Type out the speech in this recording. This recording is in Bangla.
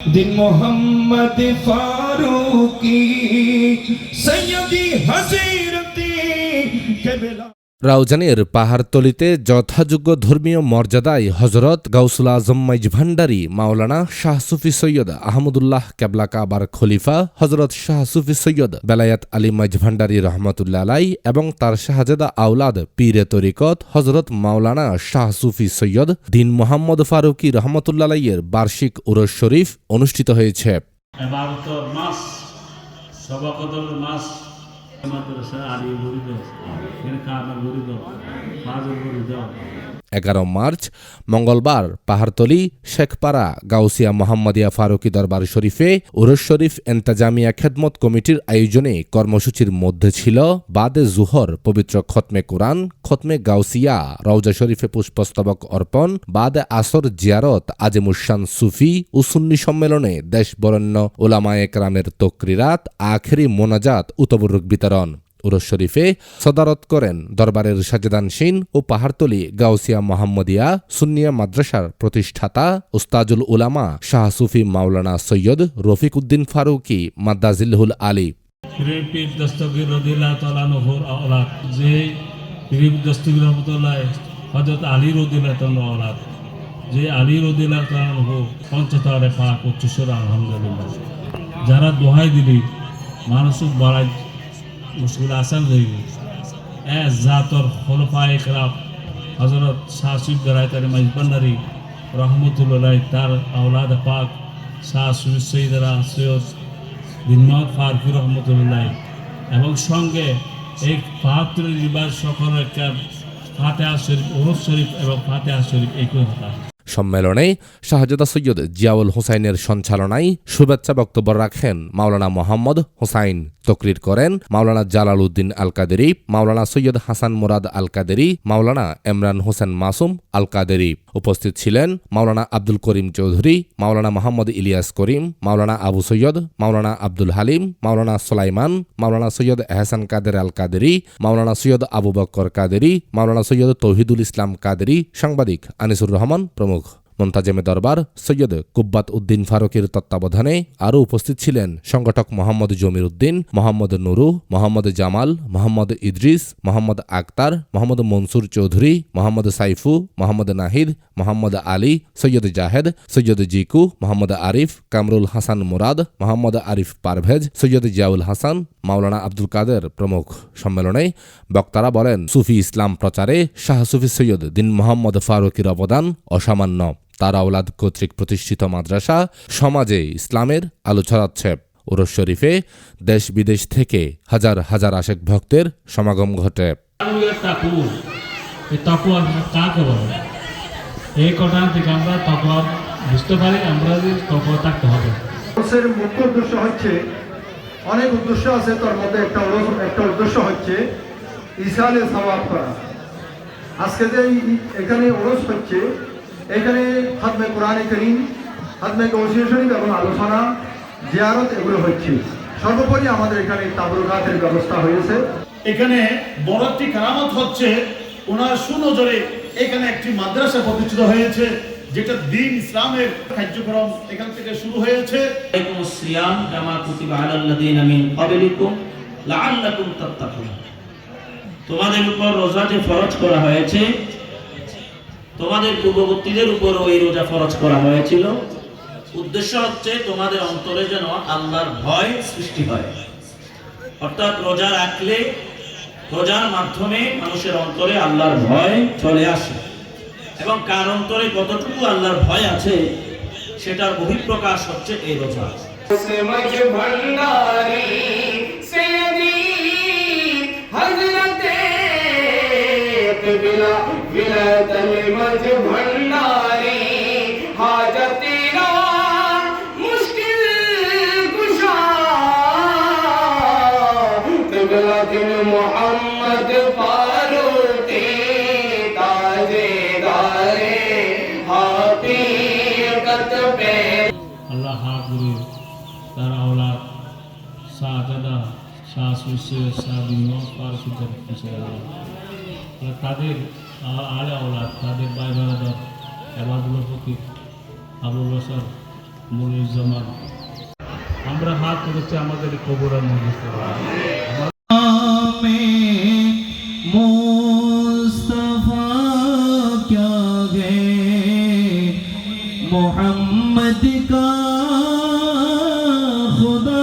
দিন মোহাম্মদ ফারুকি সৈয়দি হজরতি কেবলা রাউজানের পাহাড়তলিতে যথাযোগ্য ধর্মীয় মর্যাদায় হজরত গাউসুল আজম মাইজ ভান্ডারী মাওলানা শাহ সুফি সৈয়দ আহমদুল্লাহ কেবলা কাবার খলিফা হজরত শাহ সুফি সৈয়দ বেলায়াত আলী মাইজ ভান্ডারী রহমতুল্লা আলাই এবং তার শাহজাদা আউলাদ পীরে তরিকত হজরত মাওলানা শাহ সুফি সৈয়দ দিন মোহাম্মদ ফারুকি রহমতুল্লা আলাইয়ের বার্ষিক উরস শরীফ অনুষ্ঠিত হয়েছে। মাস মাদ্রাসা আলী গরিব এখানে কাবা গরিব পাঁচ গরিব এগারো মার্চ, মঙ্গলবার পাহাড়তলি, শেখপাড়া, গাউসিয়া মোহাম্মদিয়া ফারুকি দরবার শরীফে উরস শরীফ এন্তাজামিয়া খেদমত কমিটির আয়োজনে কর্মসূচির মধ্যে ছিল বাদে জুহর পবিত্র খতমে কোরআন, খতমে গাউসিয়া, রওজা শরীফে পুষ্পস্তবক অর্পণ, বাদে আসর জিয়ারত আজিমুসান সুফি ও সুন্নি সম্মেলনে দেশ বরেণ্য ওলামায়ে একরামের তকরিরাত আখেরি মোনাজাত উতবরুক বিতরণ। উরস শরীফে সদারত করেন। দরবারের সাজেদান সাজেদানসীন ও পাহাড়তলি গাউসিয়া মোহাম্মদিয়া সুন্নিয়া মাদ্রাসার প্রতিষ্ঠাতা উস্তাজুল উলামা শাহ সুফি মাওলানা সৈয়দ রফিক উদ্দিন ফারুকি মাদ্দাজিল্হুল আলী। হজরত আলী যে আলী রদিল্লাহ পঞ্চতরে পাক আলহামদুলিল্লাহ। যারা দোহাই দিলি, মানসিক বাড়াই মুশকিল আসান হইব এ জাতর খলফা একরাম হজরত শাহ সুইফ গরাই তার মাইজবান্ডারি রহমতুল্লাহ তার আওলাদ পাক শাহ সুইফ সৈদরা সৈয়দ দিনমত ফারফি রহমতুল্লাহ এবং সঙ্গে এই বাহাত্তর রিবার সকলের একটা ফাতেহা শরীফ ওরফ শরীফ এবং ফাতেহা শরীফ একই হতা সম্মেলনে শাহজাদা সৈয়দ জিয়াউল হোসাইনের সঞ্চালনায় শুভেচ্ছা বক্তব্য রাখেন মাওলানা মোহাম্মদ হোসাইন। তকরির করেন মাওলানা জালাল উদ্দিন আল কাদেরি মাওলানা সৈয়দ হাসান মুরাদ আল কাদেরি মাওলানা এমরান হোসেন মাসুম আল কাদেরি উপস্থিত ছিলেন মাওলানা আব্দুল করিম চৌধুরী, মাওলানা মোহাম্মদ ইলিয়াস করিম, মাওলানা আবু সৈয়দ, মাওলানা আব্দুল হালিম, মাওলানা সোলাইমান, মাওলানা সৈয়দ এহসান কাদের আল কাদেরি মাওলানা সৈয়দ আবু বক্কর কাদেরি, মাওলানা সৈয়দ তৌহিদুল ইসলাম কাদেরি, সাংবাদিক আনিসুর রহমান প্রমুখ। মোন্তাজেমে দরবার সৈয়দ কুব্বাত উদ্দিন ফারুকের তত্ত্বাবধানে আরও উপস্থিত ছিলেন সংগঠক মোহাম্মদ জমির উদ্দিন, মোহাম্মদ নুরু মোহাম্মদ জামাল, মোহাম্মদ ইদ্রিস, মোহাম্মদ আক্তার, মোহাম্মদ মনসুর চৌধুরী, মোহাম্মদ সাইফু, মোহাম্মদ নাহিদ, মোহাম্মদ আলী, সৈয়দ জাহেদ, সৈয়দ জিকু, মোহাম্মদ আরিফ, কামরুল হাসান মুরাদ, মোহাম্মদ আরিফ পারভেজ, সৈয়দ জিয়াউল হাসান, মাওলানা আব্দুল কাদের প্রমুখ সম্মেলনে বক্তারা বলেন, সুফি ইসলাম প্রচারে শাহ সুফি সৈয়দ দিন মোহাম্মদ ফারুকির অবদান অসামান্য। তার আওলাদ কর্তৃক প্রতিষ্ঠিত মাদ্রাসা সমাজে ইসলামের আলো ছড়াচ্ছে। ওরস শরীফে দেশ বিদেশ থেকে হাজার হাজার আশেক ভক্তের সমাগম ঘটে। এই কটা থেকে আমরা বুঝতে পারি আমরা থাকতে হবে। মুখ্য উদ্দেশ্য হচ্ছে অনেক উদ্দেশ্য আছে তার মধ্যে একটা একটা উদ্দেশ্য হচ্ছে ইসালে সওয়াব করা। আজকে যে এখানে ওরস হচ্ছে এখানে হাতমে কোরআনে করিম হাতমে কৌশল এবং আলোচনা জিয়ারত এগুলো হচ্ছে। সর্বোপরি আমাদের এখানে তাবরুকাতের ব্যবস্থা হয়েছে। এখানে বড় একটি কারামত হচ্ছে ওনার সুনজরে এখানে একটি মাদ্রাসা প্রতিষ্ঠিত হয়েছে যেটা দিন ইসলামের কার্যক্রম এখান থেকে শুরু হয়েছে। এবং সিয়াম জামা কুতিবা আলাল্লাযিনা মিন ক্বাবলিকুম লাআল্লাকুম তাত্তাকুন। তোমাদের উপর রোজা যে ফরজ করা হয়েছে তোমাদের পূর্ববর্তীদের উপর ওই রোজা ফরজ করা হয়েছিল। উদ্দেশ্য হচ্ছে তোমাদের অন্তরে যেন আল্লাহর ভয় সৃষ্টি হয়। অর্থাৎ রোজা রাখলে, রোজার মাধ্যমে মানুষের অন্তরে আল্লাহর ভয় চলে আসে। এবং কার অন্তরে কতটুকু আল্লাহর ভয় আছে, সেটার বহিঃপ্রকাশ হচ্ছে এই রোজা। ভণ্ডারী विरतल मज भंडारे हाजतेरा मुश्किल कुशा तगला दिन मोहम्मद फारूते ताजे दारे हाफियत पे। अल्लाह हाफिज तारा औलाद साददा सासू से शादी मौत पर सुधर इंशाल्लाह তাদের আলে আওলাদ, তাদের ভাই বারাদার এবাদুল প্রতি আবুল রসার মনিরুজ্জামান। আমরা হাত করেছি আমাদের কবরা মনির मोहम्मद का खुदा